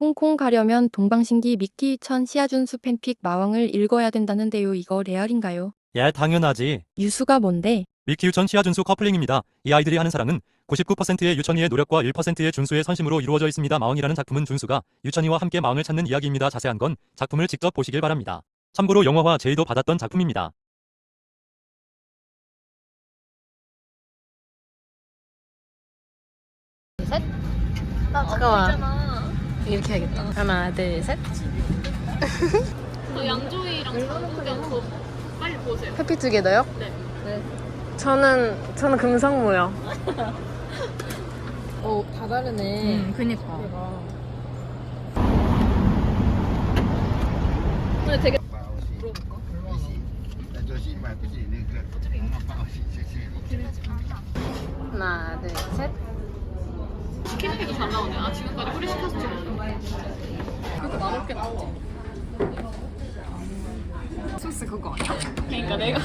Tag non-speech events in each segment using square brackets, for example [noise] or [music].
홍콩 가려면 동방신기 미끼천 시아준수 팬픽 마왕을 읽어야 된다는데요. 이거 레알인가요? 예, 당연하지. 유수가 뭔데? 미키 유천 시아준수 커플링입니다. 이 아이들이 하는 사랑은 99%의 유천이의 노력과 1%의 준수의 선심으로 이루어져 있습니다. 마왕이라는 작품은 준수가 유천이와 함께 마왕을 찾는 이야기입니다. 자세한 건 작품을 직접 보시길 바랍니다. 참고로 영화화 제의도 받았던 작품입니다. 아, 잠깐만. 이렇게 해야겠다. 하나, 둘, 셋. [laughs] 저 양조위랑 장국영 그 빨리 보세요. 해피투게더요? 네. 네. 저는 저는 금성무요. 어, [laughs] 다 다르네. 음, 그니까. 오늘 하나, 둘, 셋. 치킨 팩이 잘 나오네. 아, 지금까지 후리 시켜서 찍었어. 그거 맛없겠다. 소스 그거 아니야? 그러니까 내가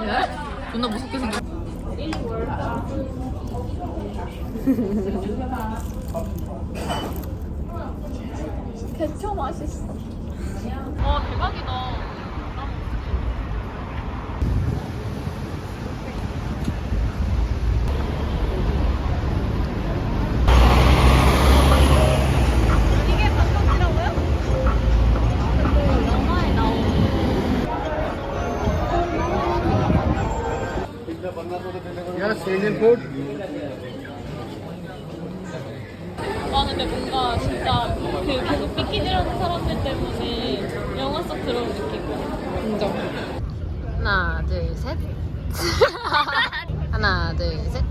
왜? 존나 무섭게 생겼. 개초 맛있어. 아 대박이다. 이게 방송이라고요? 영화에 나오는. Yes, Indian 와 근데 뭔가 진짜 그 계속 비키니라는 사람들 때문에 영화 속 들어온 느낌이야. 인정. 하나, 둘, 셋. [laughs] 하나, 둘, 셋.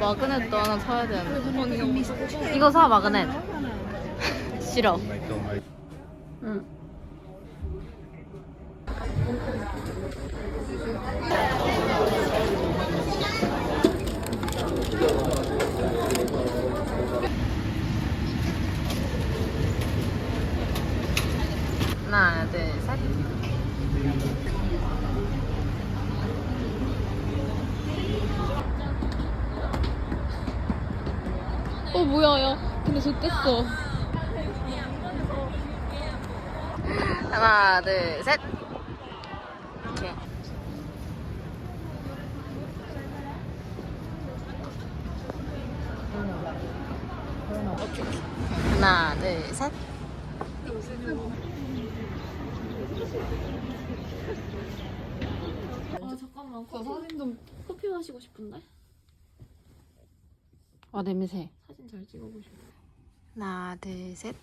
마그넷도 하나 사야 되는데. 이거 사 마그넷. [laughs] 싫어. 응. 하나, 둘, 셋. 어 뭐야 야. 근데 좋댔어. 하나, 둘, 셋. 이렇게. 하나, 둘, 셋. 아 잠깐만. 저 사진 좀 커피 마시고 싶은데. 와, 냄새. 사진 잘 찍어보고 싶어. 하나, 둘, 셋.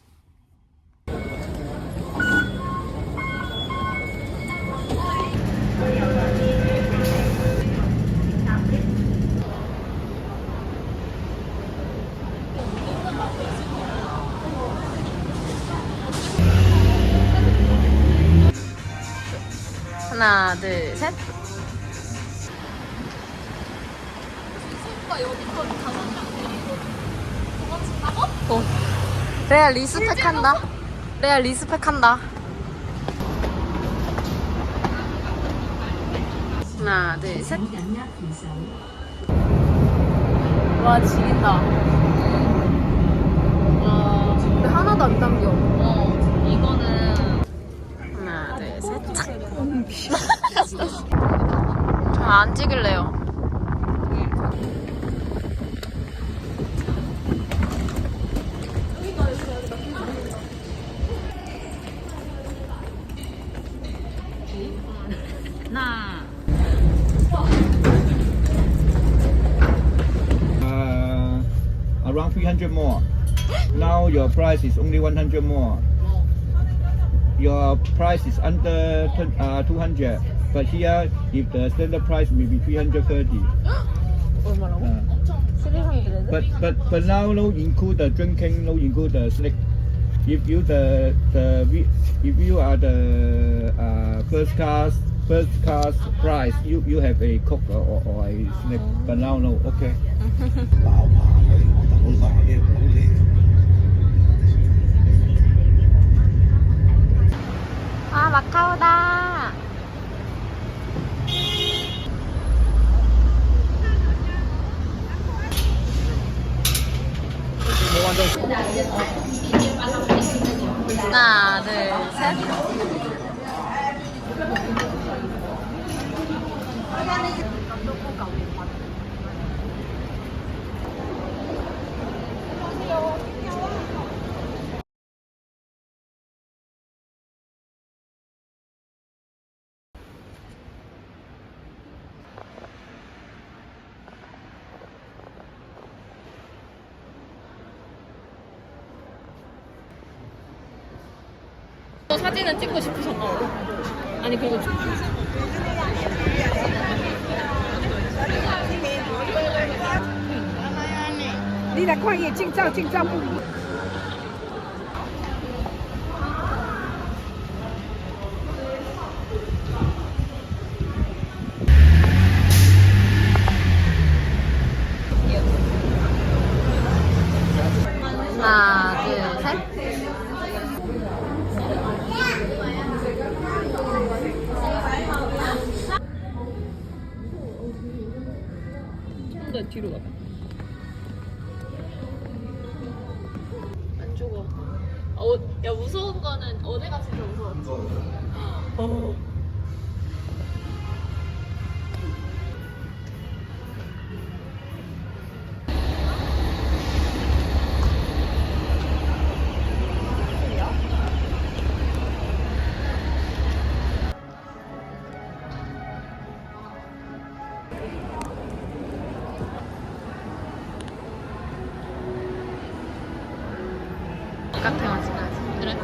하나, 둘, 셋. 오빠 여기까지 다섯 명 데리고 도망친다고? 어. 레아 리스펙한다. 레아 리스펙한다. 하나, 둘, 셋. 와 지린다. 와. 근데 하나도 안 당겨. 어 이거는 하나, 둘, 셋. [laughs] 저안 찍을래요. 하나, around 300 more. Now your price is only 100 more. Your price is under twen- uh, 200. But here, if the standard price will be 330. 얼마라고? Uh, 300? but but but now no include the drinking, no include the snack. If you the the vi- if you are the uh, first class first class price, you you have a coke or, or, or a snack. But now no. Okay. 아 마카오다. 하나, 둘, 셋. 또 사진을 찍고 싶으셨나 봐. 아니 그리고 좀- 你来看伊证照，证照不 좀더 뒤로 가봐. 안 죽어. 어, 야 무서운 거는 어제가 진짜 무서웠지. 어. 카페 마시나지. 그래.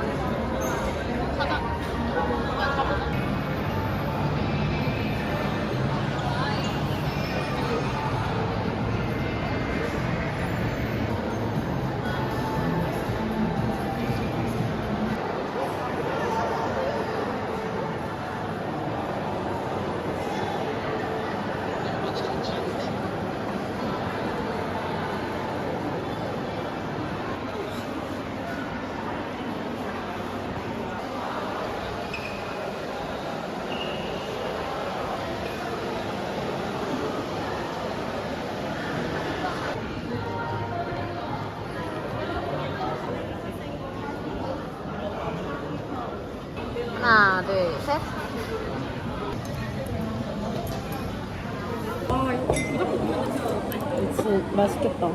맛있겠다.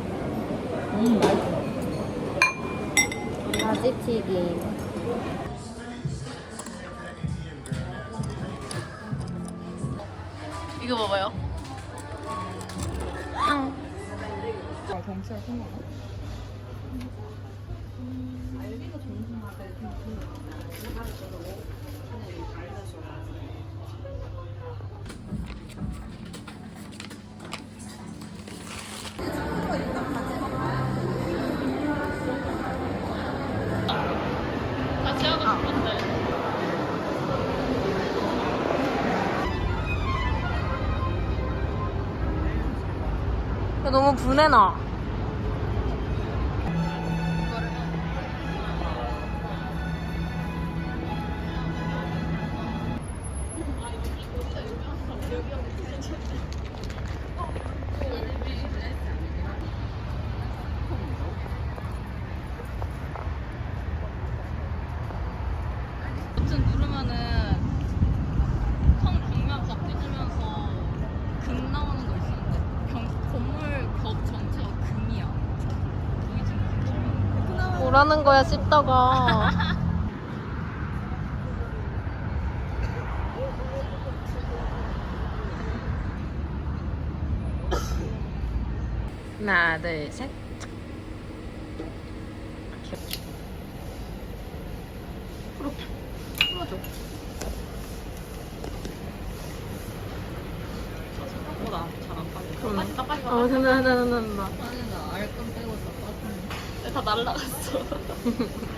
가지튀김. 이거 봐봐요. 같이 너무 분해 나. 보이지? 뭐라는 거야, 씹다가. 하나, 둘, 셋. 풀어. 풀어줘. 생각보다 잘안 빠져. 그러네. 다 빠져. 어, 된다, 된다, 된다, 된다. 다 날라갔어. [laughs]